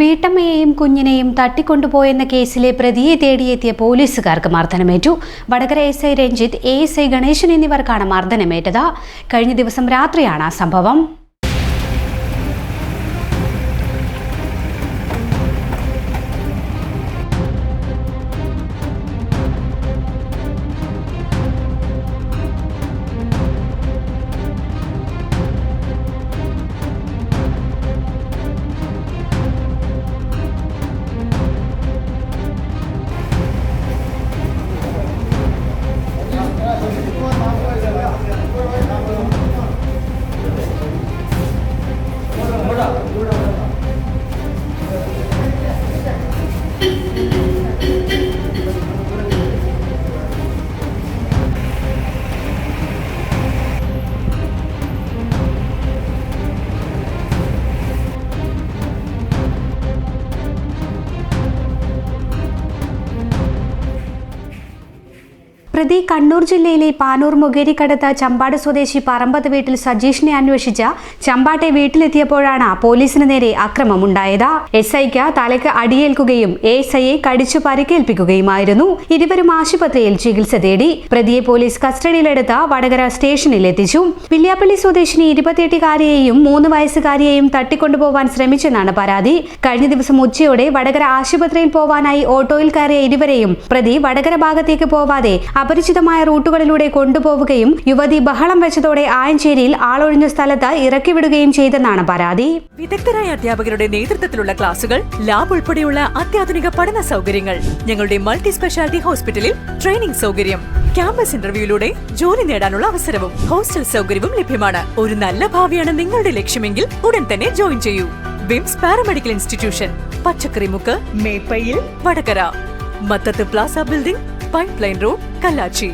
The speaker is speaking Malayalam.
വീട്ടമ്മയെയും കുഞ്ഞിനെയും തട്ടിക്കൊണ്ടുപോയെന്ന കേസിലെ പ്രതിയെ തേടിയെത്തിയ പോലീസുകാർക്ക് മർദ്ദനമേറ്റു. Vadakara S I Ranjith A S I Ganesan എന്നിവർക്കാണ് മർദ്ദനമേറ്റത്. കഴിഞ്ഞ ദിവസം രാത്രിയാണ് സംഭവം. പ്രതി കണ്ണൂർ ജില്ലയിലെ പാനൂർ മുകേരിക്കടുത്ത് ചമ്പാട് സ്വദേശി പറമ്പത്ത് വീട്ടിൽ സജീഷിനെ അന്വേഷിച്ച് ചമ്പാട്ടെ വീട്ടിലെത്തിയപ്പോഴാണ് പോലീസിന് നേരെ അക്രമമുണ്ടായത്. എസ് ഐക്ക് തലയ്ക്ക് അടിയേൽക്കുകയും എസ് ഐയെ കടിച്ചു പരിക്കേൽപ്പിക്കുകയുമായിരുന്നു. ഇരുവരും ആശുപത്രിയിൽ ചികിത്സ തേടി പ്രതിയെ പോലീസ് കസ്റ്റഡിയിലെടുത്ത് വടകര സ്റ്റേഷനിൽ എത്തിച്ചു. വില്യാപ്പള്ളി സ്വദേശിനി ഇരുപത്തിയെട്ടുകാരിയെയും മൂന്ന് വയസ്സുകാരിയെയും തട്ടിക്കൊണ്ടുപോവാൻ ശ്രമിച്ചെന്നാണ് പരാതി. കഴിഞ്ഞ ദിവസം ഉച്ചയോടെ വടകര ആശുപത്രിയിൽ പോവാനായി ഓട്ടോയിൽ കയറിയ ഇരുവരെയും പ്രതി വടകര ഭാഗത്തേക്ക് പോവാതെ അപരിചിതമായ റൂട്ടുകളിലൂടെ കൊണ്ടുപോവുകയും യുവതി ബഹളം വെച്ചതോടെ ആയഞ്ചേരിയിൽ ആളൊഴിഞ്ഞ സ്ഥലത്ത് ഇറക്കിവിടുകയും ചെയ്തെന്നാണ് പരാതി. വിദഗ്ധരായ അധ്യാപകരുടെ നേതൃത്വത്തിലുള്ള ക്ലാസുകൾ ലാബ് ഉൾപ്പെടെയുള്ള അത്യാധുനിക പഠന സൗകര്യങ്ങൾ ഞങ്ങളുടെ മൾട്ടി സ്പെഷ്യാലിറ്റി ഹോസ്പിറ്റലിൽ ട്രെയിനിംഗ് സൗകര്യം ക്യാമ്പസ് ഇന്റർവ്യൂയിലൂടെ ജോലി നേടാനുള്ള അവസരവും ഹോസ്റ്റൽ സൗകര്യവും ലഭ്യമാണ്. ഒരു നല്ല ഭാവിയാണ് നിങ്ങളുടെ ലക്ഷ്യമെങ്കിൽ ഉടൻ തന്നെ ജോയിൻ ചെയ്യൂ. വിംസ് paramedical institution Pachakkarimukku Meppayil Vadakara. Mathath plaza building pipeline road कलाची